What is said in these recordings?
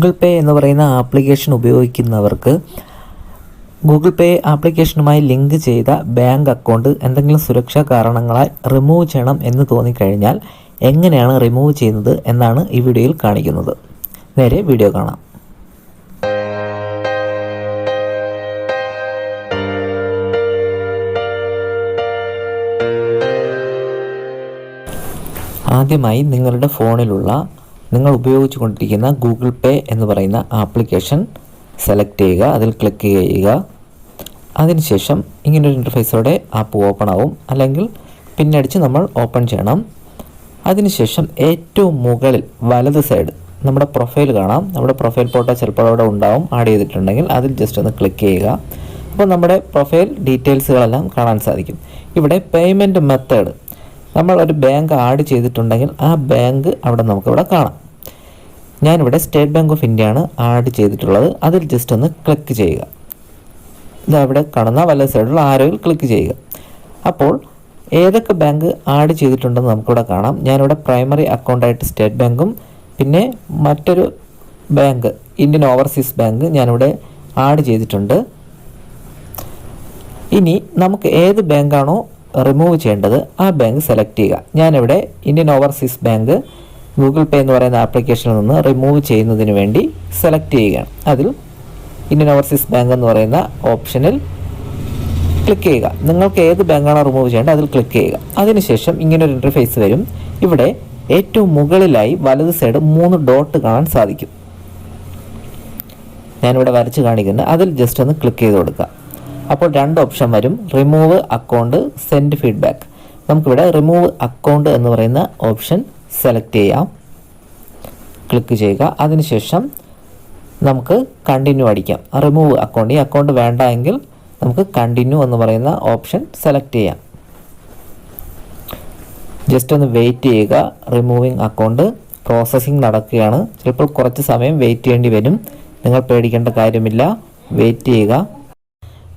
Google പേ എന്ന് പറയുന്ന application ഉപയോഗിക്കുന്നവർക്ക് ഗൂഗിൾ പേ ആപ്ലിക്കേഷനുമായി ലിങ്ക് ചെയ്ത ബാങ്ക് അക്കൗണ്ട് എന്തെങ്കിലും സുരക്ഷാ കാരണങ്ങളാൽ റിമൂവ് ചെയ്യണം എന്ന് തോന്നിക്കഴിഞ്ഞാൽ എങ്ങനെയാണ് റിമൂവ് ചെയ്യുന്നത് എന്നാണ് ഈ വീഡിയോയിൽ കാണിക്കുന്നത്. നേരെ വീഡിയോ കാണാം. ആദ്യമായി നിങ്ങളുടെ ഫോണിലുള്ള നിങ്ങൾ ഉപയോഗിച്ചു കൊണ്ടിരിക്കുന്ന ഗൂഗിൾ പേ എന്ന് പറയുന്ന ആപ്ലിക്കേഷൻ സെലക്ട് ചെയ്യുക അതിൽ ക്ലിക്ക് ചെയ്യുക. അതിനുശേഷം ഇങ്ങനൊരു ഇന്റർഫേസോടെ ആപ്പ് ഓപ്പൺ ആവും. അല്ലെങ്കിൽ പിന്നടിച്ച് നമ്മൾ ഓപ്പൺ ചെയ്യണം. അതിനുശേഷം ഏറ്റവും മുകളിൽ വലത് സൈഡ് നമ്മുടെ പ്രൊഫൈൽ കാണാം. നമ്മുടെ പ്രൊഫൈൽ ഫോട്ടോ ചിലപ്പോൾ അവിടെ ഉണ്ടാവും. ആഡ് ചെയ്തിട്ടുണ്ടെങ്കിൽ അതിൽ ജസ്റ്റ് ഒന്ന് ക്ലിക്ക് ചെയ്യുക. അപ്പോൾ നമ്മുടെ പ്രൊഫൈൽ ഡീറ്റെയിൽസുകളെല്ലാം കാണാൻ സാധിക്കും. ഇവിടെ പേയ്മെന്റ് മെത്തേഡ് നമ്മൾ ഒരു ബാങ്ക് ആഡ് ചെയ്തിട്ടുണ്ടെങ്കിൽ ആ ബാങ്ക് അവിടെ നമുക്കിവിടെ കാണാം. ഞാനിവിടെ സ്റ്റേറ്റ് ബാങ്ക് ഓഫ് ഇന്ത്യ ആണ് ആഡ് ചെയ്തിട്ടുള്ളത്. അതിൽ ജസ്റ്റ് ഒന്ന് ക്ലിക്ക് ചെയ്യുക. ഇതാ ഇവിടെ കാണുന്ന വല്ല സൈഡിലുള്ള ആരോയിൽ ക്ലിക്ക് ചെയ്യുക. അപ്പോൾ ഏതൊക്കെ ബാങ്ക് ആഡ് ചെയ്തിട്ടുണ്ടെന്ന് നമുക്കിവിടെ കാണാം. ഞാനിവിടെ പ്രൈമറി അക്കൗണ്ടായിട്ട് സ്റ്റേറ്റ് ബാങ്കും പിന്നെ മറ്റൊരു ബാങ്ക് ഇന്ത്യൻ ഓവർസീസ് ബാങ്ക് ഞാനിവിടെ ആഡ് ചെയ്തിട്ടുണ്ട്. ഇനി നമുക്ക് ഏത് ബാങ്കാണോ റിമൂവ് ചെയ്യേണ്ടത് ആ ബാങ്ക് സെലക്ട് ചെയ്യുക. ഞാനിവിടെ Indian overseas bank Google pay എന്ന് പറയുന്ന ആപ്ലിക്കേഷനിൽ നിന്ന് റിമൂവ് ചെയ്യുന്നതിന് വേണ്ടി സെലക്ട് ചെയ്യുകയാണ്. അതിൽ ഇന്ത്യൻ ഓവർസീസ് ബാങ്ക് എന്ന് പറയുന്ന ഓപ്ഷനിൽ ക്ലിക്ക് ചെയ്യുക. നിങ്ങൾക്ക് ഏത് ബാങ്കാണോ റിമൂവ് ചെയ്യേണ്ടത് അതിൽ ക്ലിക്ക് ചെയ്യുക. അതിനുശേഷം ഇങ്ങനെ ഒരു ഇന്റർഫേസ് വരും. ഇവിടെ ഏറ്റവും മുകളിലായി വലത് സൈഡ് മൂന്ന് ഡോട്ട് കാണാൻ സാധിക്കും. ഞാനിവിടെ വരച്ച് കാണിക്കുന്നത് അതിൽ ജസ്റ്റ് ഒന്ന് ക്ലിക്ക് ചെയ്ത് കൊടുക്കുക. അപ്പോൾ രണ്ട് ഓപ്ഷൻ വരും. റിമൂവ് അക്കൗണ്ട് സെൻഡ് ഫീഡ്ബാക്ക് നമുക്കിവിടെ റിമൂവ് അക്കൗണ്ട് എന്ന് പറയുന്ന ഓപ്ഷൻ സെലക്ട് ചെയ്യാം. ക്ലിക്ക് ചെയ്യുക. അതിനുശേഷം നമുക്ക് കണ്ടിന്യൂ അടിക്കാം. റിമൂവ് അക്കൗണ്ട് ഈ അക്കൗണ്ട് വേണ്ട എങ്കിൽ നമുക്ക് കണ്ടിന്യൂ എന്ന് പറയുന്ന ഓപ്ഷൻ സെലക്ട് ചെയ്യാം. ജസ്റ്റ് ഒന്ന് വെയിറ്റ് ചെയ്യുക. റിമൂവിങ് അക്കൗണ്ട് പ്രോസസ്സിംഗ് നടക്കുകയാണ്. ചിലപ്പോൾ കുറച്ച് സമയം വെയിറ്റ് ചെയ്യേണ്ടി വരും. നിങ്ങൾ പേടിക്കേണ്ട കാര്യമില്ല. വെയിറ്റ് ചെയ്യുക.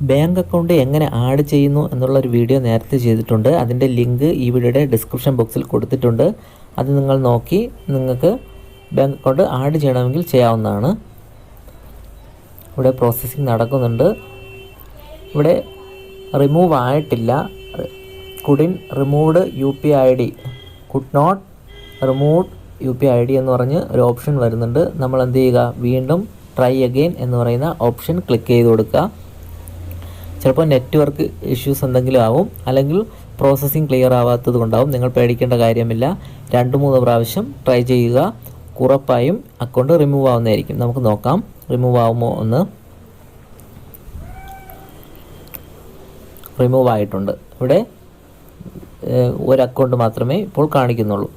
ബാങ്ക് അക്കൗണ്ട് എങ്ങനെ ആഡ് ചെയ്യുന്നു എന്നുള്ളൊരു വീഡിയോ നേരത്തെ ചെയ്തിട്ടുണ്ട്. അതിന്റെ ലിങ്ക് ഈ വീഡിയോയുടെ ഡിസ്ക്രിപ്ഷൻ ബോക്സിൽ കൊടുത്തിട്ടുണ്ട്. അത് നിങ്ങൾ നോക്കി നിങ്ങൾക്ക് ബാങ്ക് അക്കൗണ്ട് ആഡ് ചെയ്യണമെങ്കിൽ ചെയ്യാവുന്നതാണ്. ഇവിടെ പ്രോസസ്സിങ് നടക്കുന്നുണ്ട്. ഇവിടെ റിമൂവ് ആയിട്ടില്ല. Couldn't removed U P I D. Could not removed U P I D എന്ന് പറഞ്ഞ് ഒരു ഓപ്ഷൻ വരുന്നുണ്ട്. നമ്മൾ എന്ത് ചെയ്യുക? വീണ്ടും ട്രൈ അഗെയിൻ എന്ന് പറയുന്ന ഓപ്ഷൻ ക്ലിക്ക് ചെയ്ത് കൊടുക്കുക. ചിലപ്പോൾ നെറ്റ്വർക്ക് ഇഷ്യൂസ് എന്തെങ്കിലും ആവും അല്ലെങ്കിൽ പ്രോസസ്സിങ് ക്ലിയർ ആവാത്തത് കൊണ്ടാവും. നിങ്ങൾ പേടിക്കേണ്ട കാര്യമില്ല. രണ്ട് മൂന്ന് പ്രാവശ്യം ട്രൈ ചെയ്യുക. ഉറപ്പായും അക്കൗണ്ട് റിമൂവ് ആവുന്നതായിരിക്കും. നമുക്ക് നോക്കാം. റിമൂവ് ആവുമോ എന്ന്. റിമൂവ് ആയിട്ടുണ്ട്. ഇവിടെ ഒരു അക്കൗണ്ട് മാത്രമേ ഇപ്പോൾ കാണിക്കുന്നുള്ളൂ.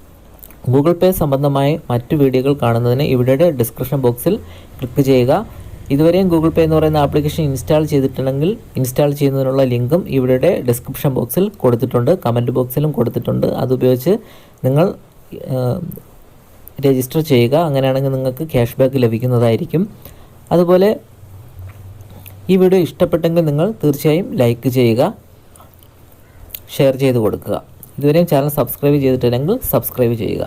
ഗൂഗിൾ പേ സംബന്ധമായ മറ്റു വീഡിയോകൾ കാണുന്നതിന് ഇവിടെ ഡിസ്ക്രിപ്ഷൻ ബോക്സിൽ ക്ലിക്ക് ചെയ്യുക. ഇതുവരെയും ഗൂഗിൾ പേ എന്ന് പറയുന്ന ആപ്ലിക്കേഷൻ ഇൻസ്റ്റാൾ ചെയ്തിട്ടുണ്ടെങ്കിൽ ഇൻസ്റ്റാൾ ചെയ്യുന്നതിനുള്ള ലിങ്കും ഇവിടെ ഡിസ്ക്രിപ്ഷൻ ബോക്സിൽ കൊടുത്തിട്ടുണ്ട് കമന്റ് ബോക്സിലും കൊടുത്തിട്ടുണ്ട്. അതുപയോഗിച്ച് നിങ്ങൾ രജിസ്റ്റർ ചെയ്യുക. അങ്ങനെയാണെങ്കിൽ നിങ്ങൾക്ക് ക്യാഷ് ബാക്ക് ലഭിക്കുന്നതായിരിക്കും. അതുപോലെ ഈ വീഡിയോ ഇഷ്ടപ്പെട്ടെങ്കിൽ നിങ്ങൾ തീർച്ചയായും ലൈക്ക് ചെയ്യുക ഷെയർ ചെയ്ത് കൊടുക്കുക. ഇതുവരെയും ചാനൽ സബ്സ്ക്രൈബ് ചെയ്തിട്ടില്ലെങ്കിൽ സബ്സ്ക്രൈബ് ചെയ്യുക.